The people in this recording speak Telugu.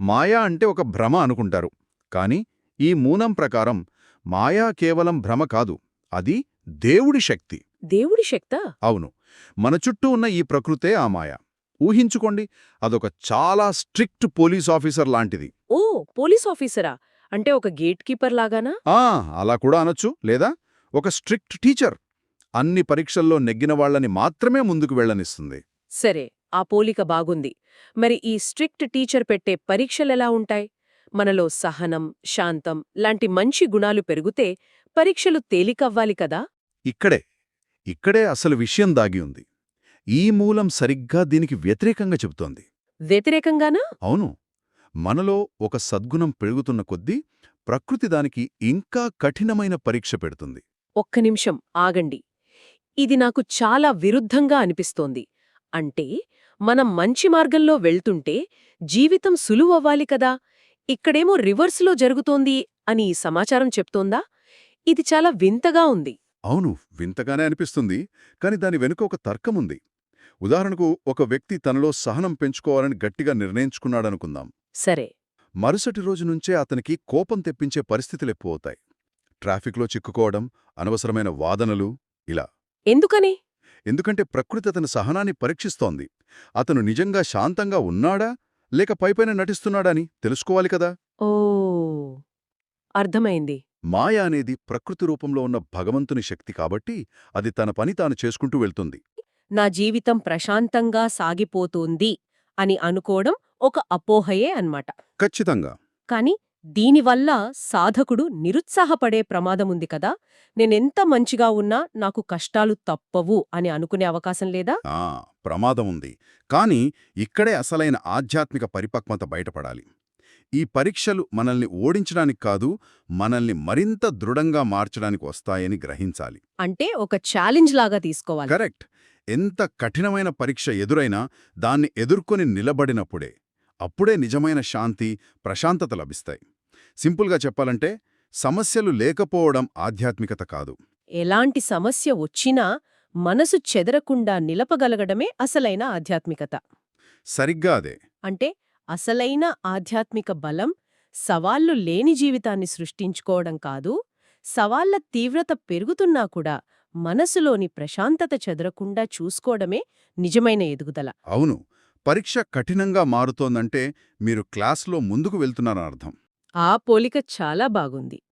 మాయా అంటే ఒక భ్రమ అనుకుంటారు. కాని ఈ మూలం ప్రకారం మాయా కేవలం భ్రమ కాదు అది దేవుడి శక్తి. దేవుడి శక్తా? అవును. మన చుట్టూ ఉన్న ఈ ప్రకృతే ఆ మాయ. ఊహించుకోండి అదొక చాలా స్ట్రిక్ట్ పోలీస్ ఆఫీసర్ లాంటిది. ఓ పోలీస్ ఆఫీసరా? అంటే ఒక గేట్ కీపర్ లాగానా? ఆ అలా కూడా అనొచ్చు లేదా? ఒక స్ట్రిక్ట్ టీచర్. అన్ని పరీక్షల్లో నెగ్గిన వాళ్ళని మాత్రమే ముందుకు వెళ్ళనిస్తుంది. సరే ఆ పోలిక బాగుంది. మరి ఈ స్ట్రిక్ట్ టీచర్ పెట్టే పరీక్షలెలా ఉంటాయి? మనలో సహనం శాంతం లాంటి మంచి గుణాలు పెరిగితే పరీక్షలు తేలికవ్వాలి కదా? ఇక్కడే. ఇక్కడే అసలు విషయం దాగి ఉంది. ఈ మూలం సరిగ్గా దీనికి వ్యతిరేకంగా చెబుతోంది. వ్యతిరేకంగానా? అవును. మనలో ఒక సద్గుణం పెరుగుతున్న కొద్దీ ప్రకృతి దానికి ఇంకా కఠినమైన పరీక్ష పెడుతుంది. ఒక్క నిమిషం ఆగండి. ఇది నాకు చాలా విరుద్ధంగా అనిపిస్తోంది. అంటే మనం మంచి మార్గంలో వెళ్తుంటే జీవితం సులువవ్వాలి కదా. ఇక్కడేమో రివర్స్లో జరుగుతోంది అని ఈ సమాచారం చెప్తోందా? ఇది చాలా వింతగా ఉంది. అవును వింతగానే అనిపిస్తుంది. కాని దాని వెనుక ఒక తర్కముంది ఉదాహరణకు ఒక వ్యక్తి తనలో సహనం పెంచుకోవాలని గట్టిగా నిర్ణయించుకున్నాడనుకుందాం. సరే. మరుసటి రోజు నుంచే అతనికి కోపం తెప్పించే పరిస్థితులు ఎక్కువవుతాయి. ట్రాఫిక్లో చిక్కుకోవడం అనవసరమైన వాదనలు ఇలా. ఎందుకని? ఎందుకంటే ప్రకృతి అతని సహనాన్ని పరీక్షిస్తోంది. అతను నిజంగా శాంతంగా ఉన్నాడా? లేక పైపైన నటిస్తున్నాడా అని తెలుసుకోవాలి కదా? ఓ అర్థమైంది. మాయ అనేది ప్రకృతి రూపంలో ఉన్న భగవంతుని శక్తి కాబట్టి అది తన పని తాను చేసుకుంటూ వెళ్తుంది. నా జీవితం ప్రశాంతంగా సాగిపోతోంది అని అనుకోవడం ఒక అపోహయే అన్నమాట. ఖచ్చితంగా. కాని దీనివల్ల సాధకుడు నిరుత్సాహపడే ప్రమాదముంది కదా. నేనెంత మంచిగా ఉన్నా నాకు కష్టాలు తప్పవు అని అనుకునే అవకాశం లేదా? ఆ! ప్రమాదం ఉంది కాని ఇక్కడే అసలైన ఆధ్యాత్మిక పరిపక్వత బయటపడాలి. ఈ పరీక్షలు మనల్ని ఓడించడానికి కాదు మనల్ని మరింత దృఢంగా మార్చడానికి వస్తాయని గ్రహించాలి. అంటే ఒక ఛాలెంజ్ లాగా తీసుకోవాలి. కరెక్ట్. ఎంత కఠినమైన పరీక్ష ఎదురైనా దాన్ని ఎదుర్కొని నిలబడినప్పుడే అప్పుడే నిజమైన శాంతి ప్రశాంతత లభిస్తాయి. సింపుల్గా చెప్పాలంటే సమస్యలు లేకపోవడం ఆధ్యాత్మికత కాదు. ఎలాంటి సమస్య వచ్చినా మనసు చెదరకుండా నిలపగలగడమే అసలైన ఆధ్యాత్మికత. సరిగ్గా అదే. అంటే అసలైన ఆధ్యాత్మిక బలం సవాళ్ళు లేని జీవితాన్ని సృష్టించుకోవడం కాదు సవాళ్ళ తీవ్రత పెరుగుతున్నా కూడా మనసులోని ప్రశాంతత చెదరకుండా చూసుకోవడమే నిజమైన ఎదుగుదల. అవును. పరీక్ష కఠినంగా మారుతోందంటే మీరు క్లాస్లో ముందుకు వెళ్తున్నారని అర్థం. ఆ పోలిక చాలా బాగుంది.